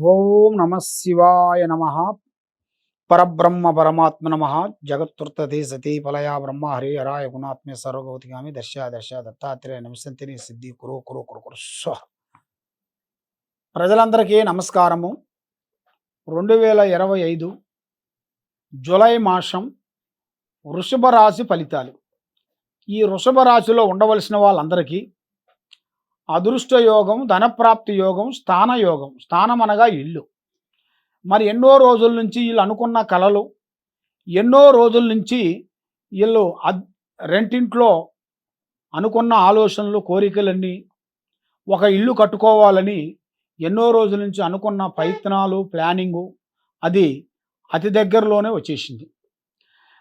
ఓం నమ శివాయ నమ. పరబ్రహ్మ పరమాత్మ నమ. జగత్తుర్తతి సతీ ఫలయా బ్రహ్మ హరి హరాయ గుణాత్మే సర్వగౌతిగామి దర్శ దర్శ దత్తాత్రేయ నమసంతిని సిద్ధి కురు కురు కురు కురు. స్వ. ప్రజలందరికీ నమస్కారము. రెండు వేల ఇరవై ఐదు జులై మాసం వృషభ రాశి ఫలితాలు. ఈ వృషభ రాశిలో ఉండవలసిన వాళ్ళందరికీ అదృష్ట యోగం ధనప్రాప్తి యోగం స్థాన యోగం స్థానం అనగా ఇల్లు. మరి ఎన్నో రోజుల నుంచి వీళ్ళు అనుకున్న కళలు ఎన్నో రోజుల నుంచి వీళ్ళు రెంటింట్లో అనుకున్న ఆలోచనలు కోరికలన్నీ ఒక ఇల్లు కట్టుకోవాలని ఎన్నో రోజుల నుంచి అనుకున్న ప్రయత్నాలు ప్లానింగు అది అతి దగ్గరలోనే వచ్చేసింది.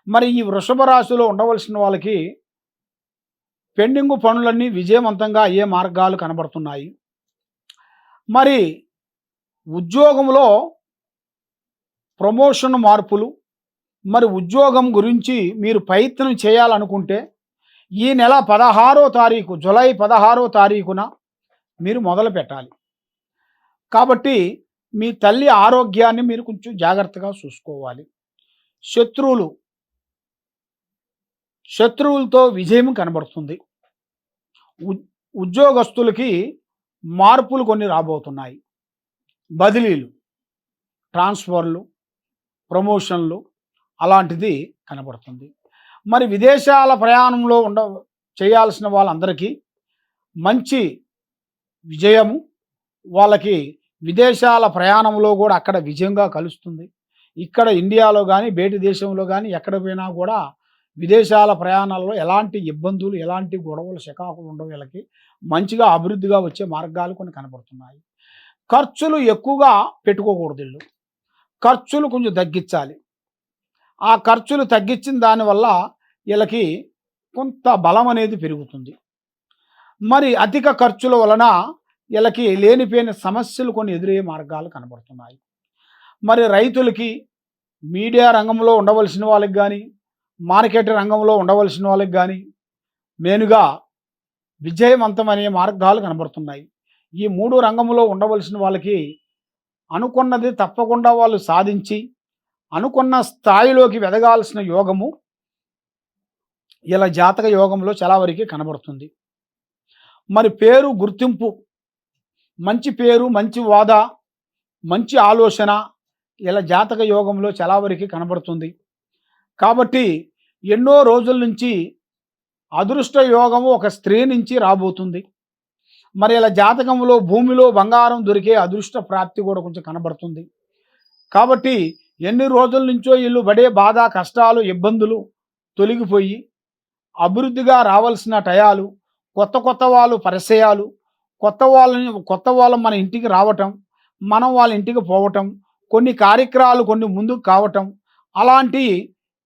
మరి ఈ వృషభ రాశిలో ఉండవలసిన వాళ్ళకి పెండింగ్ పనులన్నీ విజయవంతంగా అయ్యే మార్గాలు కనబడుతున్నాయి. మరి ఉద్యోగంలో ప్రమోషన్ మార్పులు మరి ఉద్యోగం గురించి మీరు ప్రయత్నం చేయాలనుకుంటే ఈ నెల పదహారో తారీఖు జులై పదహారో తారీఖున మీరు మొదలు పెట్టాలి. కాబట్టి మీ తల్లి ఆరోగ్యాన్ని మీరు కొంచెం జాగ్రత్తగా చూసుకోవాలి. శత్రువులు శత్రువులతో విజయం కనబడుతుంది. ఉ- ఉద్యోగస్తులకి మార్పులు కొన్ని రాబోతున్నాయి. బదిలీలు ట్రాన్స్ఫర్లు ప్రమోషన్లు అలాంటిది కనబడుతుంది. మరి విదేశాల ప్రయాణంలో ఉండ చేయాల్సిన వాళ్ళందరికీ మంచి విజయము వాళ్ళకి విదేశాల ప్రయాణంలో కూడా అక్కడ విజయంగా కలుస్తుంది. ఇక్కడ ఇండియాలో కానీ బయటి దేశంలో కానీ ఎక్కడ పోయినా కూడా విదేశాల ప్రయాణాల్లో ఎలాంటి ఇబ్బందులు ఎలాంటి గొడవలు శకాకులు ఉండవు వీళ్ళకి. మంచిగా అభివృద్ధిగా వచ్చే మార్గాలు కొన్ని కనబడుతున్నాయి ఖర్చులు ఎక్కువగా పెట్టుకోకూడదు వీళ్ళు. ఖర్చులు కొంచెం తగ్గించాలి. ఆ ఖర్చులు తగ్గించిన దానివల్ల వీళ్ళకి కొంత బలం అనేది పెరుగుతుంది. మరి అధిక ఖర్చుల వలన వీళ్ళకి లేనిపోయిన సమస్యలు కొన్ని ఎదురయ్యే మార్గాలు కనబడుతున్నాయి మరి రైతులకి మీడియా రంగంలో ఉండవలసిన వాళ్ళకి కానీ మార్కెట్ రంగంలో ఉండవలసిన వాళ్ళకి కానీ మెయిన్గా విజయవంతమనే మార్గాలు కనబడుతున్నాయి. ఈ మూడు రంగంలో ఉండవలసిన వాళ్ళకి అనుకున్నది తప్పకుండా వాళ్ళు సాధించి అనుకున్న స్థాయిలోకి వెదగాల్సిన యోగము ఇలా జాతక యోగంలో చాలా వరకు కనబడుతుంది. మరి పేరు గుర్తింపు మంచి పేరు మంచి వాద మంచి ఆలోచన ఇలా జాతక యోగంలో చాలా వరకు కనబడుతుంది. కాబట్టి ఎన్నో రోజుల నుంచి అదృష్ట యోగము ఒక స్త్రీ నుంచి రాబోతుంది. మరి ఇలా జాతకంలో భూమిలో బంగారం దొరికే అదృష్ట ప్రాప్తి కూడా కొంచెం కనబడుతుంది. కాబట్టి ఎన్ని రోజుల నుంచో వీళ్ళు పడే బాధ కష్టాలు ఇబ్బందులు తొలగిపోయి అభివృద్ధిగా రావాల్సిన టయాలు కొత్త కొత్త వాళ్ళు పరిచయాలు కొత్త వాళ్ళని కొత్త వాళ్ళు మన ఇంటికి రావటం మనం వాళ్ళ ఇంటికి పోవటం కొన్ని కార్యక్రమాలు కొన్ని ముందుకు కావటం అలాంటి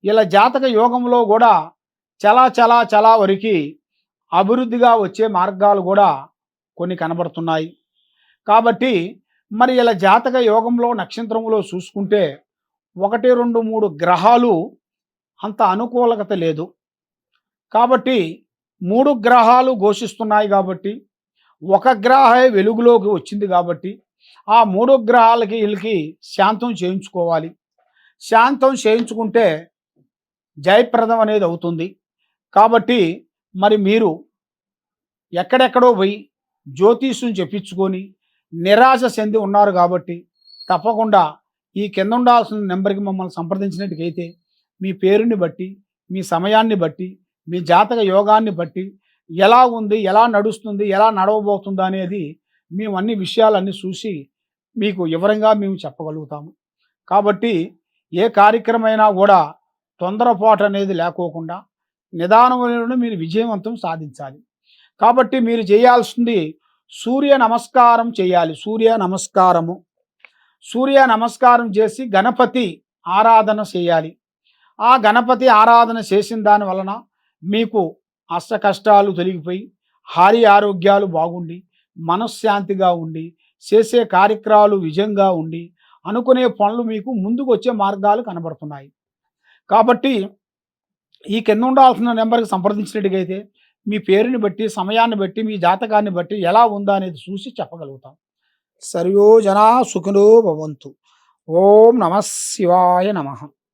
ఇలా జాతక యోగంలో కూడా చాలా చాలా చాలా వరకు అభివృద్ధిగా వచ్చే మార్గాలు కూడా కొన్ని కనబడుతున్నాయి. కాబట్టి మరి ఇలా జాతక యోగంలో నక్షత్రంలో చూసుకుంటే ఒకటి రెండు మూడు గ్రహాలు అంత అనుకూలత లేదు. కాబట్టి మూడు గ్రహాలు ఘోషిస్తున్నాయి కాబట్టి ఒక గ్రహే వెలుగులోకి వచ్చింది కాబట్టి ఆ మూడు గ్రహాలకి వీళ్ళకి శాంతం చేయించుకోవాలి. శాంతం చేయించుకుంటే జయప్రదం అనేది అవుతుంది. కాబట్టి మరి మీరు ఎక్కడెక్కడో పోయి జ్యోతిష్యం చెప్పించుకొని నిరాశ చెంది ఉన్నారు కాబట్టి తప్పకుండా ఈ కింద ఉండాల్సిన నెంబర్కి మమ్మల్ని సంప్రదించినట్టుకైతే మీ పేరుని బట్టి మీ సమయాన్ని బట్టి మీ జాతక యోగాన్ని బట్టి ఎలా ఉంది ఎలా నడుస్తుంది ఎలా నడవబోతుంది అనేది మేము అన్ని విషయాలన్నీ చూసి మీకు వివరంగా మేము చెప్పగలుగుతాము. కాబట్టి ఏ కార్యక్రమైనా కూడా తొందరపాటు అనేది లేకోకుండా నిదానమైన మీరు విజయవంతం సాధించాలి. కాబట్టి మీరు చేయాల్సింది సూర్య నమస్కారం చేయాలి. సూర్య నమస్కారము. సూర్య నమస్కారం చేసి గణపతి ఆరాధన చేయాలి. ఆ గణపతి ఆరాధన చేసిన దాని వలన మీకు అష్ట కష్టాలు తొలగిపోయి హారి ఆరోగ్యాలు బాగుండి మనశ్శాంతిగా ఉండి చేసే కార్యక్రమాలు విజయంగా ఉండి అనుకునే పనులు మీకు ముందుకు వచ్చే మార్గాలు కనబడుతున్నాయి. కాబట్టి ఈ కింద ఉండాల్సిన నెంబర్కి సంప్రదించినట్టుగైతే మీ పేరుని బట్టి సమయాన్ని బట్టి మీ జాతకాన్ని బట్టి ఎలా ఉందా అనేది చూసి చెప్పగలుగుతాం. సర్వోజనా సుఖినో భవంతు. ఓం నమ శివాయ నమ.